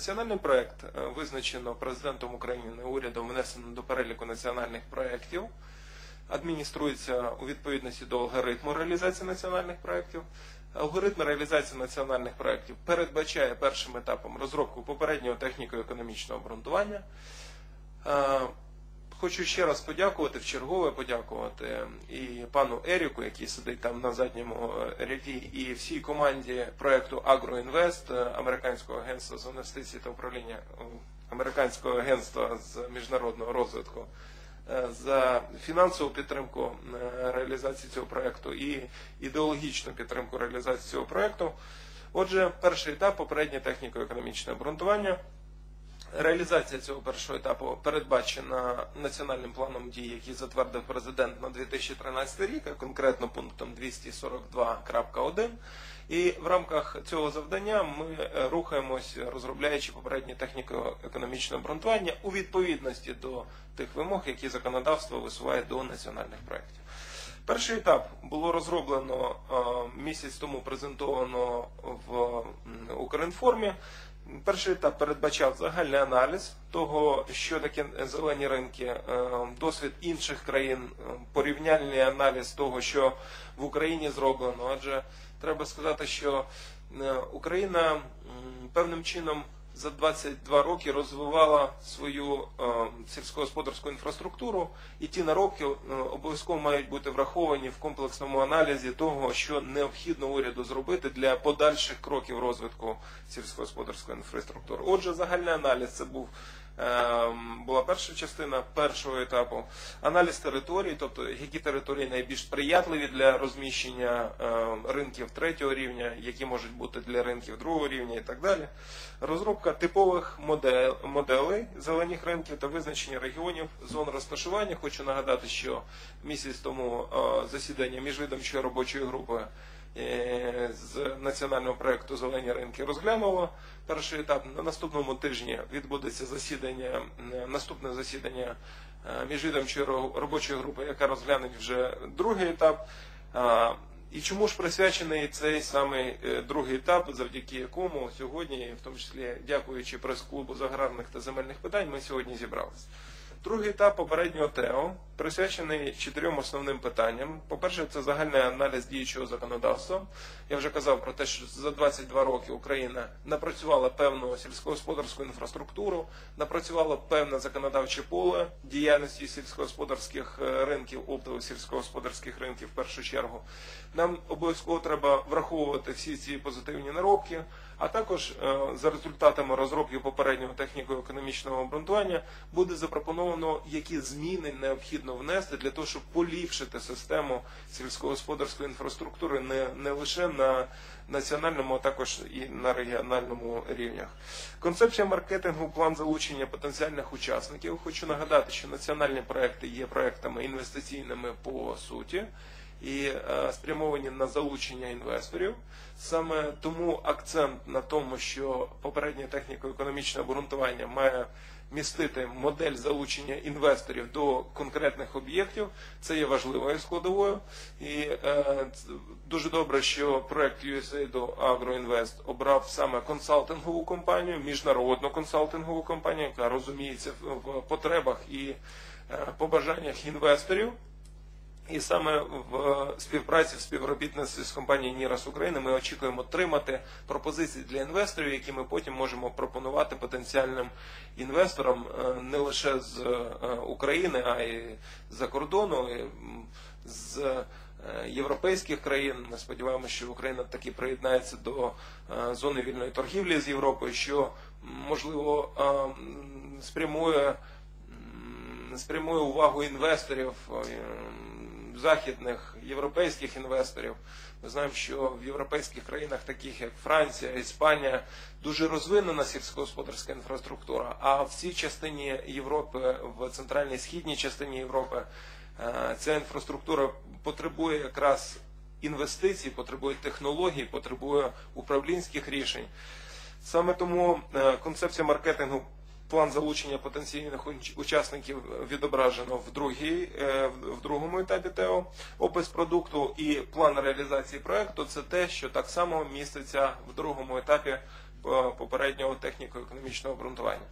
Національний проект е, визначено президентом України урядом внесено до переліку національних проєктів, адмініструється у відповідності до алгоритму реалізації національних проєктів. Алгоритм реалізації національних проєктів передбачає першим етапом розробку попереднього техніко-економічного обґрунтування. Хочу ще раз подякувати, вчергове подякувати і пану Еріку, який сидить там на задньому е, ряді, і всій команді проекту Агроінвест, американського агентства з інвестицій та управління американського агентства з міжнародного розвитку е, за фінансову підтримку е, реалізації цього проекту і ідеологічну підтримку реалізації цього проекту. Отже, перший етап попереднє техніко-економічне обґрунтування. Реалізація цього першого етапу передбачена національним планом дій, який затвердив президент на 2013 рік, а конкретно пунктом 242.1. І в рамках цього завдання ми е, рухаємось, розробляючи попереднє техніко-економічне обґрунтування у відповідності до тих вимог, які законодавство висуває до національних проєктів. Перший етап було розроблено е, місяць тому презентовано в Укрінформі. Перший етап передбачав загальний аналіз того, що таке зелені ринки, е, досвід інших країн, е, порівняльний аналіз того, що в Україні зроблено. Адже треба сказати, що е, Україна певним чином за 22 роки розвивала свою е, сільськогосподарську інфраструктуру, і ті наробки е, обов'язково мають бути враховані в комплексному аналізі того, що необхідно уряду зробити для подальших кроків розвитку сільськогосподарської інфраструктури. Отже, загальний аналіз це був. Е, Була перша частина першого етапу аналіз територій, тобто які території найбільш сприятливі для розміщення е, ринків третього рівня, які можуть бути для ринків другого рівня і так далі. Розробка типових моделей зелених ринків та визначення регіонів зон розташування. Хочу нагадати, що місяць тому е, засідання міжвідомчої робочої групи з національного проекту Зелені ринки розглянуло перший етап. На наступному тижні відбудеться засідання, е, наступне засідання е, міжвідомчої робочої групи, яка розгляне вже другий етап. І чому ж присвячений цей самий е, другий етап, завдяки якому сьогодні, в тому числі дякуючи прес-клубу з аграрних та земельних питань, ми сьогодні зібралися. Другий етап попереднього ТЕО присвячений чотирьом основним питанням. По-перше, це загальний аналіз діючого законодавства. Я вже казав про те, що за 22 роки Україна напрацювала певну сільськогосподарську інфраструктуру, напрацювала певне законодавче поле діяльності сільськогосподарських е, ринків, оптових сільськогосподарських ринків в першу чергу. Нам обов'язково треба враховувати всі ці позитивні наробки, а також е, за результатами розробки попереднього техніко-економічного обґрунтування буде запропоновано, які зміни необхідно внести для того, щоб поліпшити систему сільськогосподарської інфраструктури не, не лише на національному, а також і на регіональному рівнях. Концепція маркетингу, план залучення потенціальних учасників. Хочу нагадати, що національні проекти є проектами інвестиційними по суті і е, спрямовані на залучення інвесторів. Саме тому акцент на тому, що попереднє техніко-економічне обґрунтування має містити модель залучення інвесторів до конкретних об'єктів, це є важливою складовою. І е, дуже добре, що проект USAID Agroinvest обрав саме консалтингову компанію, міжнародну консалтингову компанію, яка розуміється в потребах і е, побажаннях інвесторів. І саме в співпраці, в співробітництві з компанією Нірас України ми очікуємо отримати пропозиції для інвесторів, які ми потім можемо пропонувати потенціальним інвесторам е, не лише з е, України, а й за кордону, з е, європейських країн. Ми сподіваємося, що Україна таки приєднається до е, зони вільної торгівлі з Європою, що можливо е, спрямує спрямує увагу інвесторів, е, західних європейських інвесторів. Ми знаємо, що в європейських країнах, таких як Франція, Іспанія, дуже розвинена сільськогосподарська інфраструктура. А в цій частині Європи, в центральній східній частині Європи, е, ця інфраструктура потребує якраз інвестицій, потребує технологій, потребує управлінських рішень. Саме тому е, концепція маркетингу, план залучення потенційних учасників відображено в, другій, е, в другому етапі ТЕО. Опис продукту і план реалізації проекту це те, що так само міститься в другому етапі е, попереднього техніко-економічного обґрунтування.